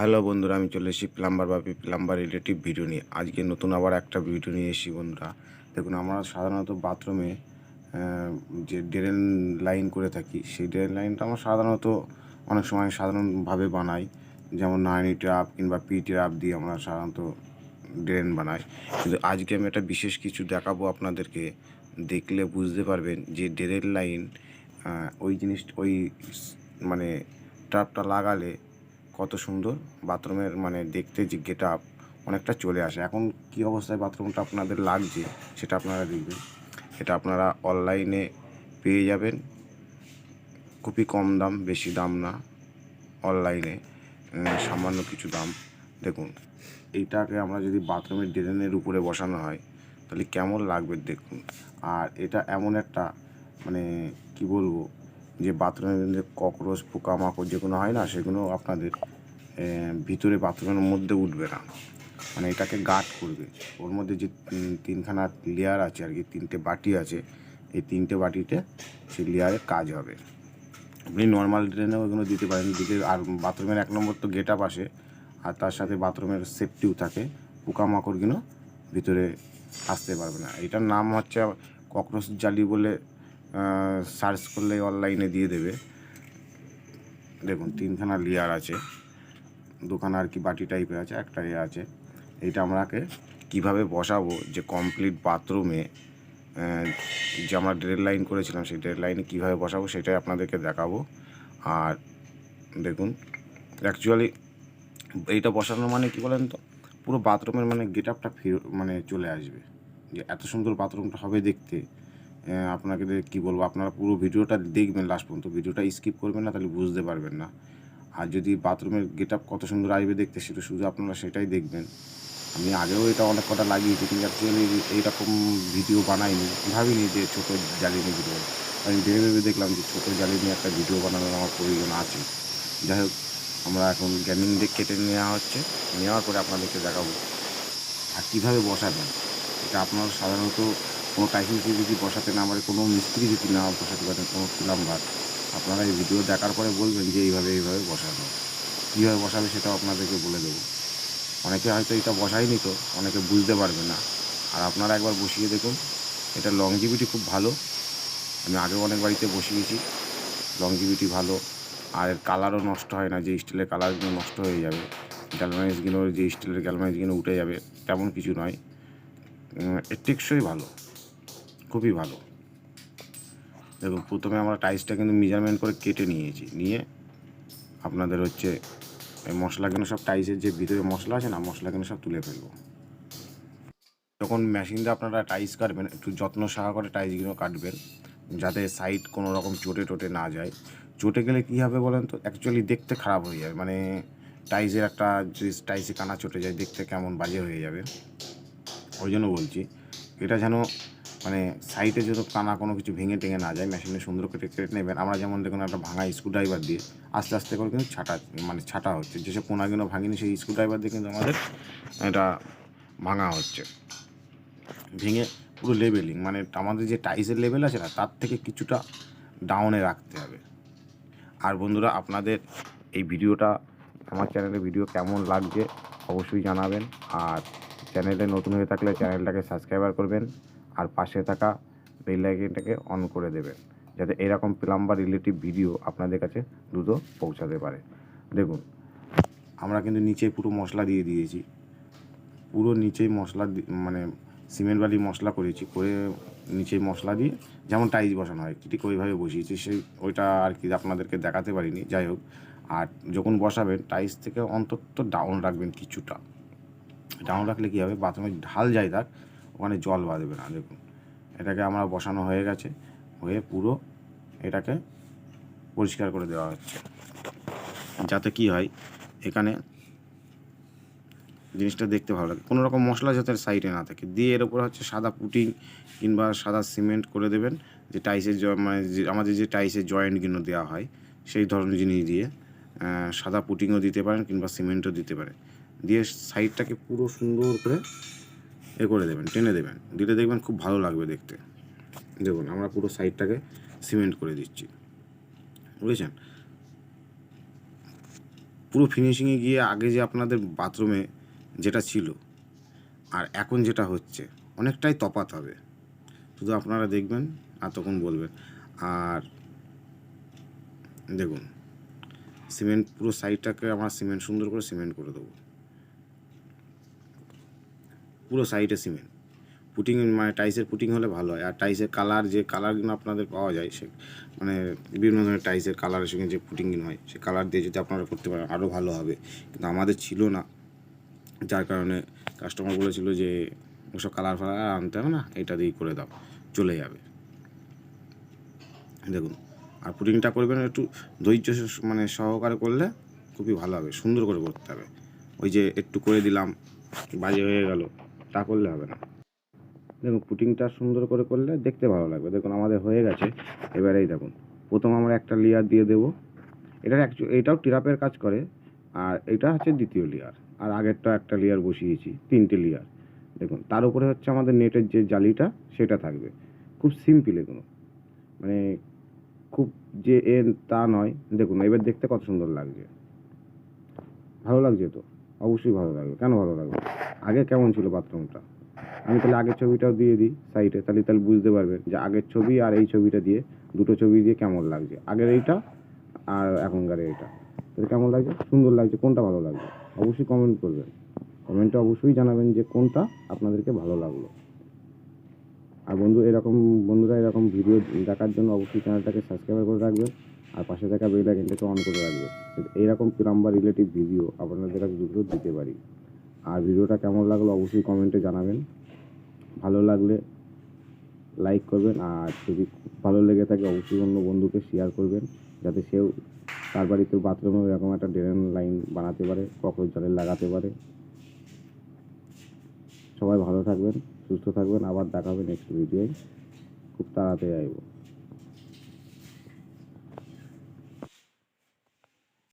Hello বন্ধুরা, আমি চলে এসেছি প্লাম্বার বা প্লাম্বার রিলেটিভ ভিডিও নিয়ে। আজকে নতুন আবার একটা ভিডিও নিয়ে এসেছি বন্ধুরা। দেখুন, আমরা সাধারণত বাথরুমে যে ড্রেন লাইন করে থাকি, সেই ড্রেন লাইনটা আমরা সাধারণত অনেক সময় সাধারণভাবে বানাই। যেমন নাইনি ট্রাপ কিংবা পি ট্রাপ দিয়ে আমরা সাধারণত ড্রেন বানাই। কিন্তু আজকে আমি একটা বিশেষ কিছু দেখাবো আপনাদেরকে। দেখলে বুঝতে পারবেন যে ড্রেন লাইন ওই জিনিস, ওই মানে ট্রাপটা লাগালে কত সুন্দর বাথরুমের মানে দেখতে যে গেট আপ অনেকটা চলে আসে। এখন কি অবস্থায় বাথরুমটা আপনাদের লাগছে সেটা আপনারা দেখবেন। এটা আপনারা অনলাইনে পেয়ে যাবেন। খুবই কম দাম, বেশি দাম না। অনলাইনে সামান্য কিছু দাম। দেখুন এইটাকে আমরা যদি বাথরুমের ড্রেনের উপরে বসানো হয়, তাহলে কেমন লাগবে দেখুন। আর এটা এমন একটা মানে কি বলব যে বাথরুমের ককরোচ, পোকামাকড় যেগুলো হয় না, সেগুলো আপনাদের ভিতরে বাথরুমের মধ্যে উঠবে না। মানে এটাকে গার্ড করবে। ওর মধ্যে যে তিনখানা লেয়ার আছে আর কি, তিনটে বাটি আছে, এই তিনটে বাটিতে সেই লেয়ারের কাজ হবে। আপনি নর্মাল ড্রেনেও এগুলো দিতে পারেন। দিতে, আর বাথরুমের এক নম্বর তো গেট আপ আসে, আর তার সাথে বাথরুমের সেফটিও থাকে। পোকামাকড়গুলো ভিতরে আসতে পারবে না। এটার নাম হচ্ছে ককরোচ জালি বলে সার্চ করলে অনলাইনে দিয়ে দেবে। দেখুন, তিনখানা লেয়ার আছে। দুখানা আর কি বাটি টাইপের আছে, একটা ইয়ে আছে। এইটা আমরাকে কীভাবে বসাবো যে কমপ্লিট বাথরুমে যে আমরা ড্রেন লাইন করেছিলাম, সেই ড্রেন লাইনে কীভাবে বসাবো সেটাই আপনাদেরকে দেখাবো। আর দেখুন অ্যাকচুয়ালি এইটা বসানো মানে কি বলেন তো? পুরো বাথরুমের মানে গেট আপটা মানে চলে আসবে। যে এত সুন্দর বাথরুমটা হবে দেখতে। আপনাকে কি বলব, আপনারা পুরো ভিডিওটা দেখবেন লাস্ট পর্যন্ত। ভিডিওটা স্কিপ করবেন না, তাহলে বুঝতে পারবেন না। আর যদি বাথরুমের গেট আপ কত সুন্দর আসবে দেখতে, সেটা শুধু আপনারা সেটাই দেখবেন। আমি আগেও এটা অনেক কটা লাগিয়েছি, কিন্তু অ্যাকচুয়ালি এইরকম ভিডিও বানাইনি। ভাবিনি যে ছোটো জালি নিয়ে ভিডিও আমি ভেবে ভেবে দেখলাম যে ছোটো জালি নিয়ে একটা ভিডিও বানানোর আমার প্রয়োজন আছে। যাই হোক, আমরা এখন গ্যামিং দিক কেটে নেওয়া হচ্ছে। নেওয়ার পরে আপনাদেরকে দেখাবো। আর কীভাবে বসাবেন, এটা আপনারা সাধারণত কোনো টাইসিং যদি বসাতে না পারে কোনো মিস্ত্রি যদি না বসাতে পারেন কোনো প্লাম্বার আপনারা এই ভিডিও দেখার পরে বলবেন যে এইভাবে এইভাবে বসানো। কীভাবে বসাবে সেটাও আপনাদেরকে বলে দেবো। অনেকে হয়তো এটা বসায়নি তো, অনেকে বুঝতে পারবে না। আর আপনারা একবার বসিয়ে দেখুন, এটা লংজিভিটি খুব ভালো। আমি আগেও অনেক বাড়িতে বসিয়েছি লংজিভিটি ভালো। আর এর কালারও নষ্ট হয় না, যে স্টিলের কালারগুলো নষ্ট হয়ে যাবে। গ্যালমাইজগুলো যে স্টিলের গ্যালমাইজগুলো উঠে যাবে, তেমন কিছু নয়। এর টেকসই ভালো। খুবই ভালো। দেখুন, প্রথমে আমরা টাইসটা কিন্তু মেজারমেন্ট করে কেটে নিয়েছি। নিয়ে আপনাদের হচ্ছে এই মশলা মশলাগুলো সব টাইসের যে ভিতরে মশলা আছে না, মশলা মশলাগুলো সব তুলে ফেলব। যখন মেশিন দিয়ে আপনারা টাইস কাটবেন, একটু যত্ন সহকারে টাইসগুলো কাটবেন, যাতে সাইড কোনো রকম চটে টোটে না যায়। চটে গেলে কী হবে বলেন তো? অ্যাকচুয়ালি দেখতে খারাপ হয়ে যাবে। মানে টাইসের একটা যে টাইসে কানা চটে যায়, দেখতে কেমন বাজে হয়ে যাবে। ওই জন্য বলছি, এটা যেন মানে সাইডে যেন কানা কোনো কিছু ভেঙে টেঙে না যায় মেশিনে সুন্দর করে কেটে নেবেন। আমরা যেমন দেখুন একটা ভাঙা স্ক্রুড্রাইভার দিয়ে আস্তে আস্তে করে কিন্তু ছাটা মানে ছাটা হচ্ছে। যেসব কোনাগুলো ভাঙিনি, সেই স্ক্রুড্রাইভার দিয়ে কিন্তু আমাদের এটা ভাঙা হচ্ছে। ভেঙে পুরো লেভেলিং মানে আমাদের যে টাইসের লেভেল আছে না, তার থেকে কিছুটা ডাউনে রাখতে হবে। আর বন্ধুরা, আপনাদের এই ভিডিওটা, আমার চ্যানেলে ভিডিও কেমন লাগছে, অবশ্যই জানাবেন। আর চ্যানেলে নতুন হয়ে থাকলে চ্যানেলটাকে সাবস্ক্রাইবার করবেন, আর পাশে থাকা বেল আইকনটাকে অন করে দেবেন, যাতে এরকম প্লাম্বার রিলেটিভ ভিডিও আপনাদের কাছে দ্রুত পৌঁছাতে পারে। দেখুন, আমরা কিন্তু নিচে পুরো মশলা দিয়ে দিয়েছি। পুরো নিচেই মশলা মানে সিমেন্ট বালি মশলা করেছি, করে নিচে মশলা দিয়ে যেমন টাইলস বসানো হয়, ঠিক ওইভাবে বসিয়েছি, সেই ওইটা আর কি আপনাদেরকে দেখাতে পারিনি, যাই হোক। আর যখন বসাবেন টাইলস থেকে অন্তত ডাউন রাখবেন কিছুটা। ডাউন রাখলে কী হবে? বাথরুমে ঢাল যায় থাক ওখানে জল বাঁধবে না, দেখুন। এটাকে আমরা বসানো হয়ে গেছে, হয়ে পুরো এটাকে পরিষ্কার করে দেওয়া হচ্ছে। যাতে কি হয়, এখানে জিনিসটা দেখতে ভালো লাগে। কোনো রকম মশলা যাতে সাইডে না থাকে। দিয়ে এর উপর হচ্ছে সাদা পুটিং কিংবা সাদা সিমেন্ট করে দেবেন, যে টাইসের মানে আমাদের যে টাইসের জয়েন্টগুলো দেওয়া হয়, সেই ধরনের জিনিস দিয়ে। সাদা পুটিংও দিতে পারেন কিংবা সিমেন্টও দিতে পারেন। দিয়ে সাইডটাকে পুরো সুন্দর করে এ করে দেবেন, টেনে দেবেন। দিলে দেখবেন খুব ভালো লাগবে দেখতে। দেখুন, আমরা পুরো সাইডটাকে সিমেন্ট করে দিচ্ছি। বুঝেছেন? পুরো ফিনিশিংয়ে গিয়ে আগে যে আপনাদের বাথরুমে যেটা ছিল, আর এখন যেটা হচ্ছে, অনেকটাই তফাৎ হবে। শুধু আপনারা দেখবেন আর তখন বলবেন। আর দেখুন সিমেন্ট, পুরো সাইডটাকে আমরা সিমেন্ট, সুন্দর করে সিমেন্ট করে দেবো। পুরো সাইডে সিমেন্ট। পুটিং মানে টাইসের পুটিং হলে ভালো হয়। আর টাইসের কালার, যে কালারগুলো আপনাদের পাওয়া যায়, সে মানে বিভিন্ন ধরনের টাইসের কালারের সঙ্গে যে পুটিংগুলো হয়, সে কালার দিয়ে যদি আপনারা করতে পারেন আরও ভালো হবে। কিন্তু আমাদের ছিল না। যার কারণে কাস্টমার বলেছিল যে, ওসব কালার ফালার আনতে হবে না, এটা দিয়েই করে দাও। চলে যাবে। দেখুন আর পুডিংটা করবেন একটু ধৈর্য মানে সহকারে করলে খুবই ভালো হবে, সুন্দর করে করতে হবে। ওই যে একটু করে দিলাম বাজে হয়ে গেল, তা করলে হবে না। দেখুন পুটিংটা সুন্দর করে করলে দেখতে ভালো লাগবে। দেখুন, আমাদের হয়ে গেছে। এবারেই দেখুন, প্রথম আমরা একটা লেয়ার দিয়ে দেবো। এটার অ্যাকচু এটাও টিরাপের কাজ করে, আর এটা হচ্ছে দ্বিতীয় লেয়ার আর আগেরটা একটা লেয়ার বসিয়েছি, তিনটে লেয়ার দেখুন, তার উপরে হচ্ছে আমাদের নেটের যে জালিটা, সেটা থাকবে। খুব সিম্পল এগুলো। মানে খুব যে এ তা নয়। দেখুন, এবার দেখতে কত সুন্দর লাগছে। ভালো লাগছে তো? অবশ্যই ভালো লাগবে। কেন ভালো লাগবে? আগে কেমন ছিল বাথরুমটা? আমি তাহলে আগের ছবিটাও দিয়ে দিই সাইডে, তাহলে তাহলে বুঝতে পারবেন যে আগের ছবি আর এই ছবিটা দিয়ে, দুটো ছবি দিয়ে কেমন লাগছে। আগের এইটা আর এখনকার এইটা। তাহলে কেমন লাগছে? সুন্দর লাগছে। কোনটা ভালো লাগছে অবশ্যই কমেন্ট করবেন। কমেন্টে অবশ্যই জানাবেন যে কোনটা আপনাদেরকে ভালো লাগল। আর বন্ধু, এরকম বন্ধুরা, এরকম ভিডিও দেখার জন্য অবশ্যই চ্যানেলটাকে সাবস্ক্রাইব করে রাখবেন আর পাশে থাকা বেল আইকনটাকে অন করে রাখবে। এইরকম প্লাম্বার রিলেটিভ ভিডিও আপনাদের কাছে দিতে পারি। আর ভিডিওটা কেমন লাগল অবশ্যই কমেন্টে জানাবেন। ভালো লাগলে লাইক করবেন আর যদি ভালো লেগে থাকে অবশ্যই অন্য বন্ধুকে শেয়ার করবেন যাতে সেও তার বাড়িতে বাথরুমে এরকম একটা ড্রেন লাইন বানাতে পারে ককরোচ জলে লাগাতে পারে। সবাই ভালো থাকবেন সুস্থ থাকবেন। আবার দেখাবে নেক্সট ভিডিওয় খুব তাড়াতাড়ি আসব